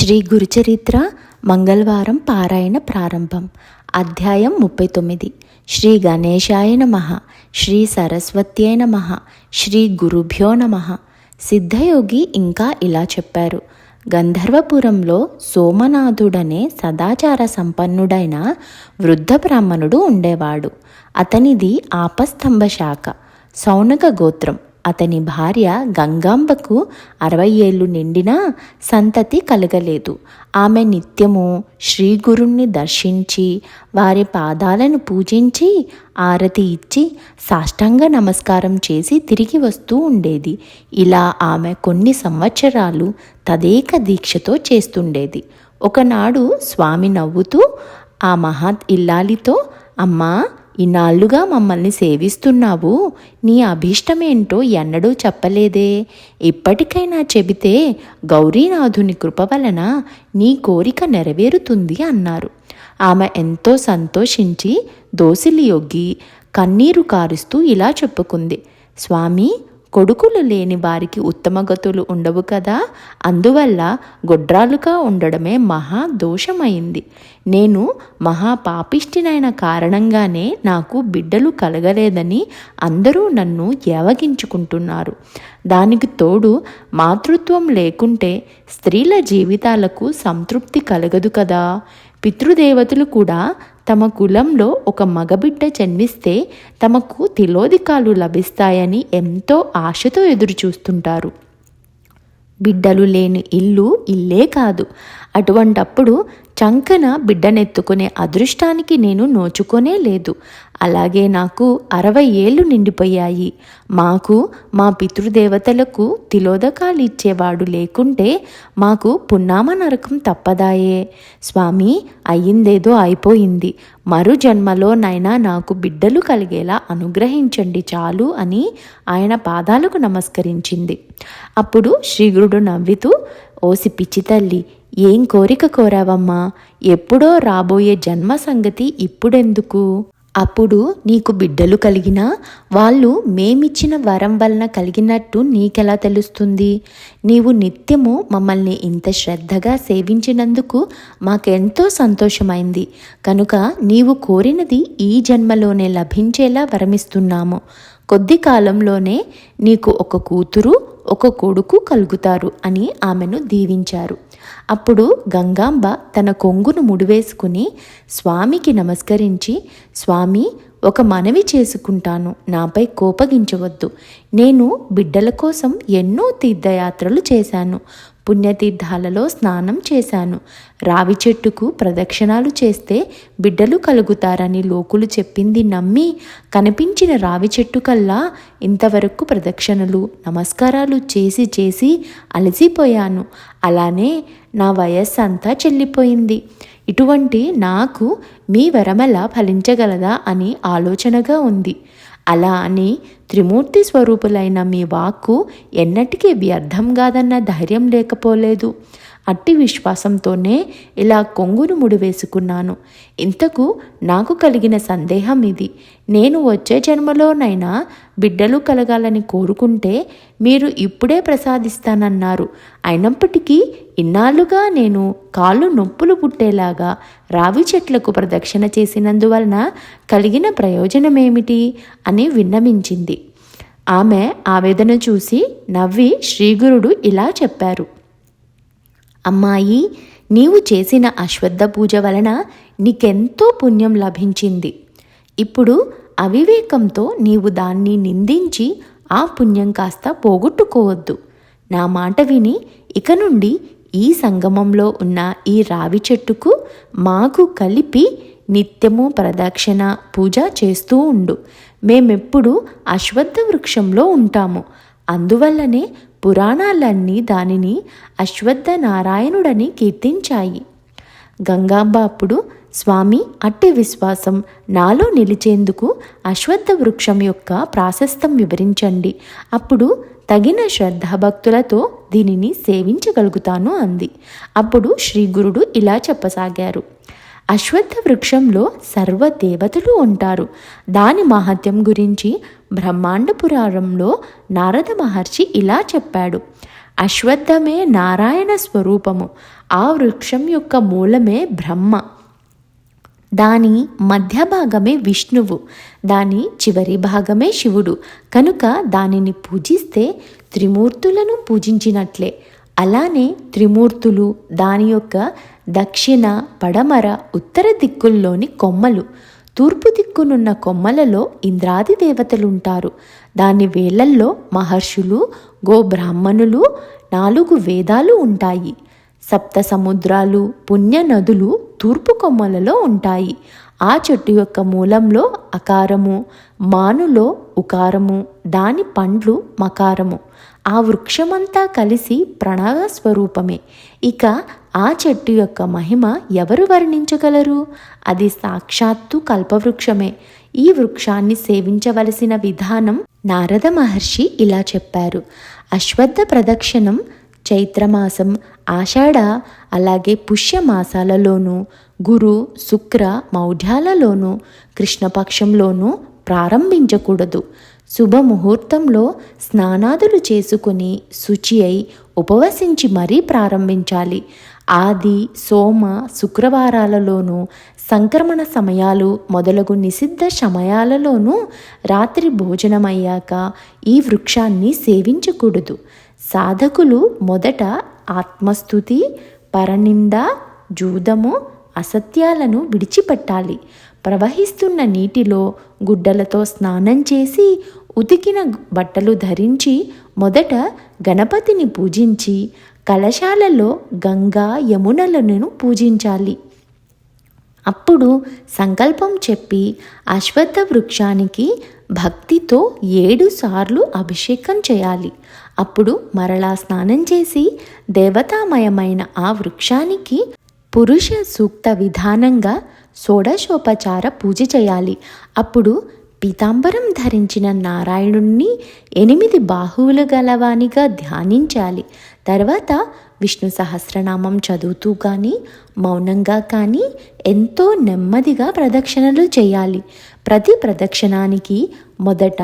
శ్రీ గురుచరిత్ర మంగళవారం పారాయణ ప్రారంభం. అధ్యాయం ముప్పై తొమ్మిది. శ్రీ గణేశాయ నమ. శ్రీ సరస్వత్యై నమ. శ్రీ గురుభ్యో నమ. సిద్ధయోగి ఇంకా ఇలా చెప్పారు. గంధర్వపురంలో సోమనాథుడనే సదాచార సంపన్నుడైన వృద్ధ బ్రాహ్మణుడు ఉండేవాడు. అతనిది ఆపస్తంభ శాఖ సౌనక గోత్రం. అతని భార్య గంగాంబకు అరవై ఏళ్ళు నిండినా సంతతి కలగలేదు. ఆమె నిత్యము శ్రీగురుణ్ణి దర్శించి వారి పాదాలను పూజించి ఆరతి ఇచ్చి సాష్టాంగ నమస్కారం చేసి తిరిగి వస్తూ ఉండేది. ఇలా ఆమె కొన్ని సంవత్సరాలు తదేక దీక్షతో చేస్తుండేది. ఒకనాడు స్వామి నవ్వుతూ ఆ మహత్ ఇల్లాలితో అమ్మా ఇన్నాళ్ళుగా మమ్మల్ని సేవిస్తున్నావు. నీ అభీష్టమేంటో ఎన్నడూ చెప్పలేదే. ఇప్పటికైనా చెబితే గౌరీనాథుని కృప వలన నీ కోరిక నెరవేరుతుంది అన్నారు. ఆమె ఎంతో సంతోషించి దోసిలి యొగ్గి కన్నీరు కారుస్తూ ఇలా చెప్పుకుంది. స్వామి కొడుకులు లేని వారికి ఉత్తమగతులు ఉండవు కదా? అందువల్ల గొడ్రాలుగా ఉండడమే మహా దోషమైంది. నేను మహా పాపిష్టినైన కారణంగానే నాకు బిడ్డలు కలగలేదని అందరూ నన్ను ఏవగించుకుంటున్నారు దానికి తోడు మాతృత్వం లేకుంటే స్త్రీల జీవితాలకు సంతృప్తి కలగదు కదా? పితృదేవతలు కూడా తమ కులంలో ఒక మగబిడ్డ జన్మిస్తే తమకు తిలోదికాలు లభిస్తాయని ఎంతో ఆశతో ఎదురుచూస్తుంటారు. బిడ్డలు లేని ఇల్లు ఇల్లే కాదు. అటువంటప్పుడు చంకన బిడ్డనెత్తుకునే అదృష్టానికి నేను నోచుకొనే లేదు. అలాగే నాకు అరవై ఏళ్ళు నిండిపోయాయి. మాకు మా పితృదేవతలకు తిలోదకాలు ఇచ్చేవాడు లేకుంటే మాకు పున్నామ నరకం తప్పదాయే. స్వామి అయ్యిందేదో అయిపోయింది. మరు జన్మలో నైనా నాకు బిడ్డలు కలిగేలా అనుగ్రహించండి చాలు అని ఆయన పాదాలకు నమస్కరించింది. అప్పుడు శ్రీగురుడు నవ్వుతూ ఓసి పిచ్చి తల్లి ఏం కోరిక కోరావమ్మా? ఎప్పుడో రాబోయే జన్మ సంగతి ఇప్పుడెందుకు? అప్పుడు నీకు బిడ్డలు కలిగినా వాళ్ళు మేమిచ్చిన వరం వలన కలిగినట్టు నీకెలా తెలుస్తుంది? నీవు నిత్యము మమ్మల్ని ఇంత శ్రద్ధగా సేవించినందుకు మాకెంతో సంతోషమైంది. కనుక నీవు కోరినది ఈ జన్మలోనే లభించేలా వరమిస్తున్నాము. కొద్ది కాలంలోనే నీకు ఒక కూతురు ఒక కొడుకు కలుగుతారు అని ఆమెను దీవించారు. అప్పుడు గంగాంబ తన కొంగును ముడివేసుకుని స్వామికి నమస్కరించి స్వామి ఒక మనవి చేసుకుంటాను నాపై కోపగించవద్దు. నేను బిడ్డల కోసం ఎన్నో తీర్థయాత్రలు చేశాను. పుణ్యతీర్థాలలో స్నానం చేశాను. రావి చెట్టుకు ప్రదక్షిణాలు చేస్తే బిడ్డలు కలుగుతారని లోకులు చెప్పింది నమ్మి కనిపించిన రావి చెట్టు కల్లా ఇంతవరకు ప్రదక్షిణలు నమస్కారాలు చేసి చేసి అలసిపోయాను. అలానే నా వయస్సు అంతా చెల్లిపోయింది. ఇటువంటి నాకు మీ వరమల ఫలించగలదా అని ఆలోచనగా ఉంది. అలా అని త్రిమూర్తి స్వరూపులైన మీ వాక్కు ఎన్నటికీ వ్యర్థం కాదన్న ధైర్యం లేకపోలేదు. అట్టి విశ్వాసంతోనే ఇలా కొంగును ముడివేసుకున్నాను. ఇంతకు నాకు కలిగిన సందేహం ఇది. నేను వచ్చే జన్మలోనైనా బిడ్డలు కలగాలని కోరుకుంటే మీరు ఇప్పుడే ప్రసాదిస్తానన్నారు. అయినప్పటికీ ఇన్నాళ్ళుగా నేను కాళ్ళు నొప్పులు పుట్టేలాగా రావి చెట్లకు ప్రదక్షిణ చేసినందువలన కలిగిన ప్రయోజనమేమిటి అని విన్నమించింది ఆమె ఆవేదన చూసి నవ్వి శ్రీగురుడు ఇలా చెప్పారు. అమ్మాయి నీవు చేసిన అశ్వద్ధ పూజ వలన నీకెంతో పుణ్యం లభించింది. ఇప్పుడు అవివేకంతో నీవు దాన్ని నిందించి ఆ పుణ్యం కాస్త పోగొట్టుకోవద్దు. నా మాట విని ఇక నుండి ఈ సంగమంలో ఉన్న ఈ రావి చెట్టుకు మాకు కలిపి నిత్యము ప్రదక్షిణ పూజ చేస్తూ ఉండు. మేమెప్పుడు అశ్వత్థ వృక్షంలో ఉంటాము. అందువల్లనే పురాణాలన్నీ దానిని అశ్వత్థ నారాయణుడని కీర్తించాయి. గంగాంబ అప్పుడు స్వామి అట్టి విశ్వాసం నాలో నిలిచేందుకు అశ్వత్థ వృక్షం యొక్క ప్రాశస్తం వివరించండి. అప్పుడు తగిన శ్రద్ధాభక్తులతో దీనిని సేవించగలుగుతాను అంది. అప్పుడు శ్రీ గురుడు ఇలా చెప్పసాగారు. అశ్వత్థ వృక్షంలో సర్వ దేవతలు ఉంటారు. దాని మహత్యం గురించి బ్రహ్మాండ పురాణంలో నారద మహర్షి ఇలా చెప్పాడు. అశ్వత్థమే నారాయణ స్వరూపము. ఆ వృక్షం యొక్క మూలమే బ్రహ్మ. దాని మధ్య భాగమే విష్ణువు. దాని చివరి భాగమే శివుడు. కనుక దానిని పూజిస్తే త్రిమూర్తులను పూజించినట్లే. అలానే త్రిమూర్తులు దాని యొక్క దక్షిణ పడమర ఉత్తర దిక్కుల్లోని కొమ్మలు. తూర్పు దిక్కునున్న కొమ్మలలో ఇంద్రాది దేవతలుంటారు. దాని వేళ్ళల్లో మహర్షులు గోబ్రాహ్మణులు నాలుగు వేదాలు ఉంటాయి. సప్త సముద్రాలు పుణ్య నదులు తూర్పు కొమ్మలలో ఉంటాయి. ఆ చెట్టు యొక్క మూలంలో అకారము మానులో ఉకారము దాని పండ్లు మకారము. ఆ వృక్షమంతా కలిసి ప్రణవ స్వరూపమే ఇక ఆ చెట్టు యొక్క మహిమ ఎవరు వర్ణించగలరు? అది సాక్షాత్తు కల్పవృక్షమే. ఈ వృక్షాన్ని సేవించవలసిన విధానం నారద మహర్షి ఇలా చెప్పారు. అశ్వత్థ ప్రదక్షిణం చైత్రమాసం ఆషాఢ అలాగే పుష్యమాసాలలోనూ గురు శుక్ర మౌఢ్యాలలోనూ కృష్ణపక్షంలోనూ ప్రారంభించకూడదు. శుభముహూర్తంలో స్నానాదులు చేసుకుని శుచి అయి ఉపవసించి మరీ ప్రారంభించాలి. ఆది సోమ శుక్రవారాలలోనూ సంక్రమణ సమయాలు మొదలగు నిషిద్ధ సమయాలలోనూ రాత్రి భోజనమయ్యాక ఈ వృక్షాన్ని సేవించకూడదు. సాధకులు మొదట ఆత్మస్థుతి పరనింద జూదము అసత్యాలను విడిచిపెట్టాలి. ప్రవహిస్తున్న నీటిలో గుడ్డలతో స్నానం చేసి ఉతికిన బట్టలు ధరించి మొదట గణపతిని పూజించి కలశాలలో గంగా యమునలను పూజించాలి. అప్పుడు సంకల్పం చెప్పి అశ్వత్థ వృక్షానికి భక్తితో ఏడు సార్లు అభిషేకం చేయాలి. అప్పుడు మరలా స్నానం చేసి దేవతామయమైన ఆ వృక్షానికి పురుష సూక్త విధానంగా షోడశోపచార పూజ చేయాలి. అప్పుడు పీతాంబరం ధరించిన నారాయణుణ్ణి ఎనిమిది బాహువులు గలవానిగా ధ్యానించాలి. తర్వాత విష్ణు సహస్రనామం చదువుతూ కానీ మౌనంగా కానీ ఎంతో నెమ్మదిగా ప్రదక్షిణలు చేయాలి. ప్రతి ప్రదక్షిణానికి మొదట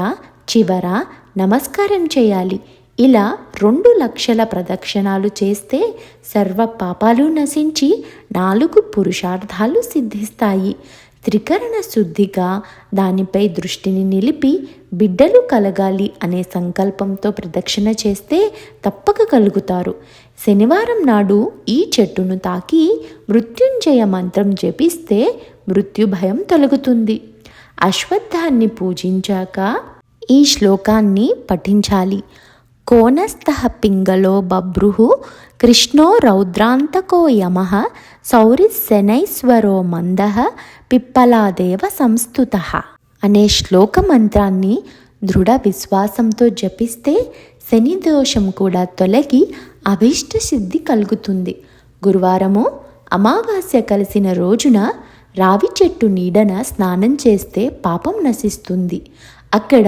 చివర నమస్కారం చేయాలి. ఇలా రెండు లక్షల ప్రదక్షిణాలు చేస్తే సర్వ పాపాలు నశించి నాలుగు పురుషార్థాలు సిద్ధిస్తాయి. త్రికరణ శుద్ధిగా దానిపై దృష్టిని నిలిపి బిడ్డలు కలగాలి అనే సంకల్పంతో ప్రదక్షిణ చేస్తే తప్పక కలుగుతారు. శనివారం నాడు ఈ చెట్టును తాకి మృత్యుంజయ మంత్రం జపిస్తే మృత్యుభయం తొలగుతుంది. అశ్వత్థాన్ని పూజించాక ఈ శ్లోకాన్ని పఠించాలి. కోనస్థ పింగళో బభ్రుః కృష్ణో రౌద్రాంతకో యమ సౌరిశనైశ్వరో మంద పిప్పలాదేవ సంస్థుత అనే శ్లోక మంత్రాన్ని దృఢ విశ్వాసంతో జపిస్తే శని దోషం కూడా తొలగి అభీష్ట సిద్ధి కలుగుతుంది. గురువారము అమావాస్య కలిసిన రోజున రావి చెట్టు నీడన స్నానం చేస్తే పాపం నశిస్తుంది. అక్కడ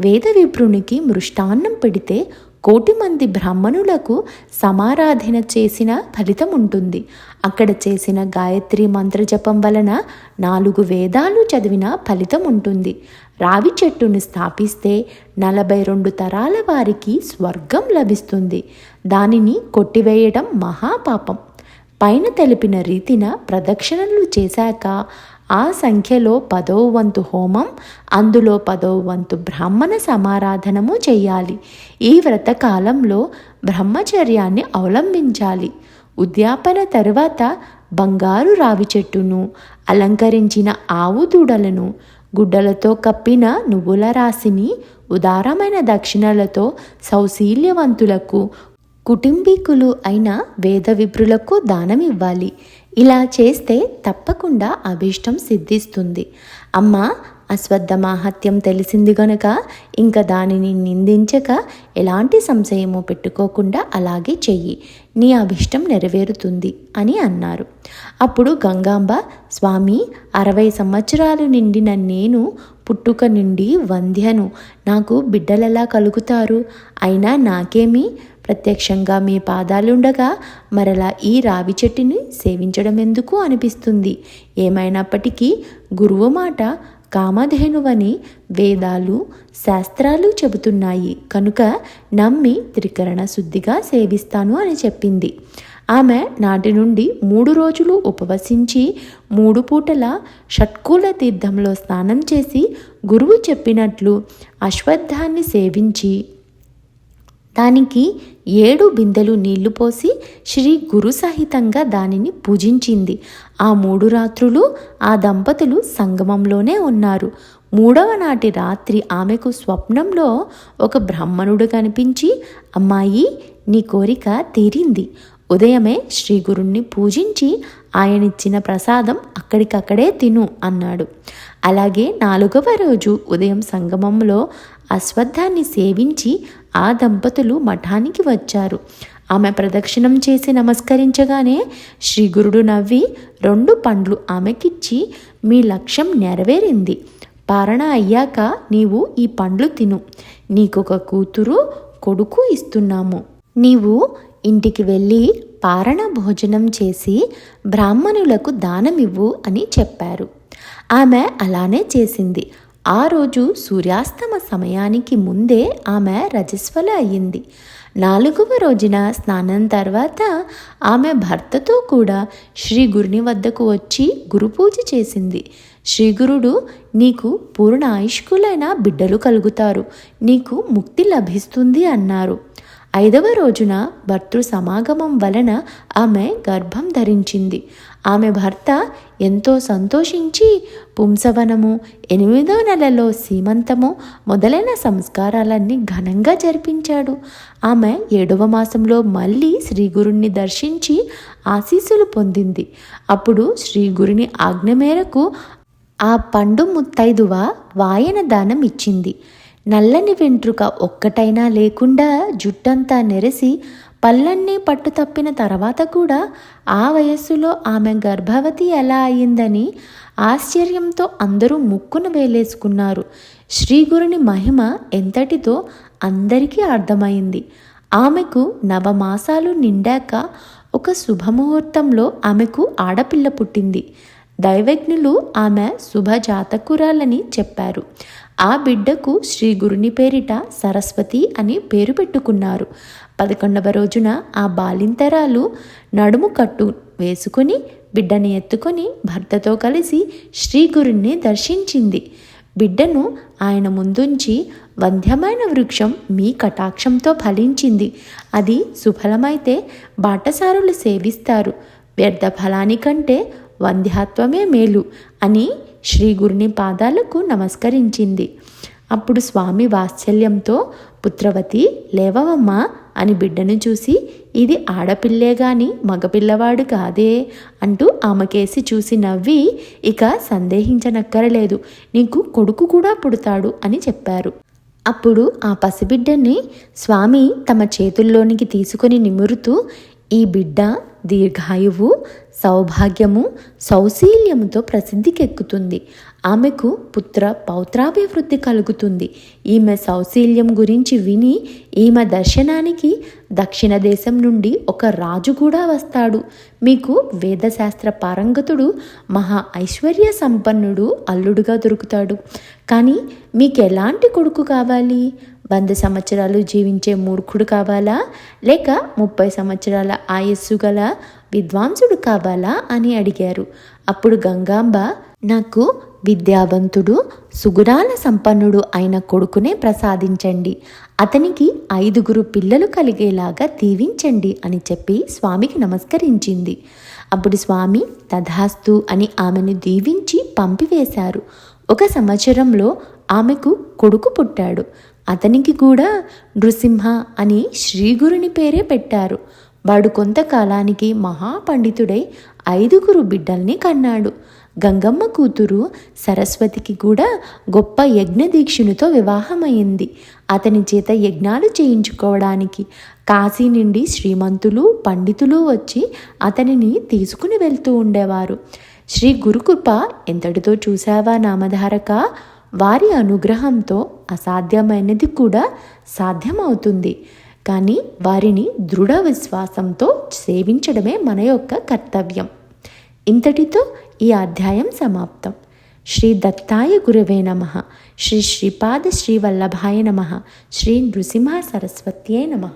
వేదవిప్రునికి మృష్టాన్నం పెడితే కోటి మంది బ్రాహ్మణులకు సమారాధన చేసిన ఫలితం ఉంటుంది అక్కడ చేసిన గాయత్రి మంత్రజపం వలన నాలుగు వేదాలు చదివిన ఫలితం ఉంటుంది రావి చెట్టును స్థాపిస్తే నలభై రెండు తరాల వారికి స్వర్గం లభిస్తుంది. దానిని కొట్టివేయడం మహాపాపం. పైన తెలిపిన రీతిన ప్రదక్షిణలు చేశాక ఆ సంఖ్యలో పదో వంతు హోమం అందులో పదో వంతు బ్రాహ్మణ సమారాధనము చేయాలి. ఈ వ్రతకాలంలో బ్రహ్మచర్యాన్ని అవలంబించాలి. ఉద్యాపన తరువాత బంగారు రావి చెట్టును అలంకరించిన ఆవు దూడలను గుడ్డలతో కప్పిన నువ్వుల రాశిని ఉదారమైన దక్షిణలతో సౌశీల్యవంతులకు కుటుంబీకులు అయిన వేద విభ్రులకు దానం ఇవ్వాలి ఇలా చేస్తే తప్పకుండా అభీష్టం సిద్ధిస్తుంది. అమ్మ అశ్వద్ధ మాహత్యం తెలిసింది గనుక ఇంకా దానిని నిందించక ఎలాంటి సంశయము పెట్టుకోకుండా అలాగే చెయ్యి. నీ అభిష్టం నెరవేరుతుంది అని అన్నారు. అప్పుడు గంగాంబ స్వామి అరవై సంవత్సరాలు నిండిన నేను పుట్టుక నుండి వంధ్యను. నాకు బిడ్డలెలా కలుగుతారు? అయినా నాకేమీ? ప్రత్యక్షంగా మీ పాదాలుండగా మరలా ఈ రావి చెట్టుని సేవించడం ఎందుకు అనిపిస్తుంది? ఏమైనప్పటికీ గురువు మాట కామధేనువని వేదాలు శాస్త్రాలు చెబుతున్నాయి. కనుక నమ్మి త్రికరణ శుద్ధిగా సేవిస్తాను అని చెప్పింది. ఆమె నాటి నుండి మూడు రోజులు ఉపవసించి మూడు పూటల షట్కూల తీర్థంలో స్నానం చేసి గురువు చెప్పినట్లు అశ్వత్థాన్ని సేవించి దానికి ఏడు బిందెలు నీళ్ళు పోసి శ్రీ గురు సహితంగా దానిని పూజించింది. ఆ మూడు రాత్రులు ఆ దంపతులు సంగమంలోనే ఉన్నారు. మూడవ నాటి రాత్రి ఆమెకు స్వప్నంలో ఒక బ్రాహ్మణుడు కనిపించి అమ్మాయి నీ కోరిక తీరింది. ఉదయమే శ్రీ గురుణ్ణి పూజించి ఆయనిచ్చిన ప్రసాదం అక్కడికక్కడే తిను అన్నాడు. అలాగే నాలుగవ రోజు ఉదయం సంగమంలో అశ్వత్థాన్ని సేవించి ఆ దంపతులు మఠానికి వచ్చారు. ఆమె ప్రదక్షిణం చేసి నమస్కరించగానే శ్రీ గురుడు నవ్వి రెండు పండ్లు ఆమెకిచ్చి మీ లక్ష్యం నెరవేరింది. పారణ అయ్యాక నీవు ఈ పండ్లు తిను. నీకొక కూతురు కొడుకు ఇస్తున్నాము. నీవు ఇంటికి వెళ్ళి పారణ భోజనం చేసి బ్రాహ్మణులకు దానమివ్వు అని చెప్పారు. ఆమె అలానే చేసింది. ఆ రోజు సూర్యాస్తమ సమయానికి ముందే ఆమె రజస్వల అయ్యింది. నాలుగవ రోజున స్నానం తర్వాత ఆమె భర్తతో కూడా శ్రీ గురుని వద్దకు వచ్చి గురుపూజ చేసింది. శ్రీగురుడు నీకు పూర్ణ ఆయుష్కులైన బిడ్డలు కలుగుతారు. నీకు ముక్తి లభిస్తుంది అన్నారు. ఐదవ రోజున భర్తృ సమాగమం వలన ఆమె గర్భం ధరించింది. ఆమె భర్త ఎంతో సంతోషించి పుంసవనము ఎనిమిదో నెలలో సీమంతము మొదలైన సంస్కారాలన్నీ ఘనంగా జరిపించాడు. ఆమె ఏడవ మాసంలో మళ్ళీ శ్రీగురుణ్ణి దర్శించి ఆశీస్సులు పొందింది. అప్పుడు శ్రీగురుని ఆజ్ఞ మేరకు ఆ పండు ముత్తైదువ వాయన దానం ఇచ్చింది. నల్లని వెంట్రుక ఒక్కటైనా లేకుండా జుట్టంతా నెరసి పళ్ళన్నీ పట్టు తప్పిన తర్వాత కూడా ఆ వయస్సులో ఆమె గర్భవతి ఎలా అయిందని ఆశ్చర్యంతో అందరూ ముక్కును వేలేసుకున్నారు. శ్రీగురుని మహిమ ఎంతటితో అందరికీ అర్థమైంది. ఆమెకు నవమాసాలు నిండాక ఒక శుభముహూర్తంలో ఆమెకు ఆడపిల్ల పుట్టింది. దైవజ్ఞులు ఆమె శుభజాతకురాలని చెప్పారు. ఆ బిడ్డకు శ్రీ గురుని పేరిట సరస్వతి అని పేరు పెట్టుకున్నారు. పదకొండవ రోజున ఆ బాలింతరాలు నడుము కట్టు వేసుకుని బిడ్డని ఎత్తుకొని భర్తతో కలిసి శ్రీ గురుణ్ణి దర్శించింది. బిడ్డను ఆయన ముందుంచి వంధ్యమైన వృక్షం మీ కటాక్షంతో ఫలించింది. అది సుఫలమైతే బాటసారులు సేవిస్తారు. వ్యర్థ ఫలానికంటే వంధ్యాత్వమే మేలు అని శ్రీ గురుని పాదాలకు నమస్కరించింది. అప్పుడు స్వామి వాత్సల్యంతో పుత్రవతి లేవవమ్మా అని బిడ్డను చూసి ఇది ఆడపిల్లే గాని మగపిల్లవాడు కాదే అంటూ ఆమెకేసి చూసి నవ్వి ఇక సందేహించనక్కరలేదు నీకు కొడుకు కూడా పుడతాడు అని చెప్పారు. అప్పుడు ఆ పసిబిడ్డని స్వామి తమ చేతుల్లోనికి తీసుకొని నిమురుతూ ఈ బిడ్డ దీర్ఘాయువు సౌభాగ్యము సౌశీల్యముతో ప్రసిద్ధికెక్కుతుంది. ఆమెకు పుత్ర పౌత్రాభివృద్ధి కలుగుతుంది. ఈమె సౌశీల్యం గురించి విని ఈమె దర్శనానికి దక్షిణ దేశం నుండి ఒక రాజు కూడా వస్తాడు. మీకు వేదశాస్త్ర పారంగతుడు మహా ఐశ్వర్య సంపన్నుడు అల్లుడుగా దొరుకుతాడు. కానీ మీకు ఎలాంటి కొడుకు కావాలి? వంద సంవత్సరాలు జీవించే మూర్ఖుడు కావాలా? లేక ముప్పై సంవత్సరాల ఆయస్సు గల విద్వాంసుడు కావాలా అని అడిగారు. అప్పుడు గంగాంబ నాకు విద్యావంతుడు సుగుణాల సంపన్నుడు అయిన కొడుకునే ప్రసాదించండి. అతనికి ఐదుగురు పిల్లలు కలిగేలాగా దీవించండి అని చెప్పి స్వామికి నమస్కరించింది. అప్పుడు స్వామి తథాస్తు అని ఆమెను దీవించి పంపివేశారు. ఒక సంవత్సరంలో ఆమెకు కొడుకు పుట్టాడు. అతనికి కూడా నృసింహ అని శ్రీగురుని పేరే పెట్టారు. వాడు కొంతకాలానికి మహాపండితుడై ఐదుగురు బిడ్డల్ని కన్నాడు. గంగమ్మ కూతురు సరస్వతికి కూడా గొప్ప యజ్ఞ దీక్షునితో వివాహమైంది. అతని చేత యజ్ఞాలు చేయించుకోవడానికి కాశీ నుండి శ్రీమంతులు పండితులు వచ్చి అతనిని తీసుకుని వెళ్తూ ఉండేవారు. శ్రీ గురుకృప ఎంతటితో చూసావా నామధారక? వారి అనుగ్రహంతో అసాధ్యమైనది కూడా సాధ్యమవుతుంది. కానీ వారిని దృఢ విశ్వాసంతో సేవించడమే మన యొక్క కర్తవ్యం. ఇంతటితో ఈ అధ్యాయం సమాప్తం. శ్రీ దత్తాయ గురవే నమ. శ్రీ శ్రీపాద శ్రీవల్లభాయ నమ. శ్రీ నృసింహ సరస్వత్యే నమ.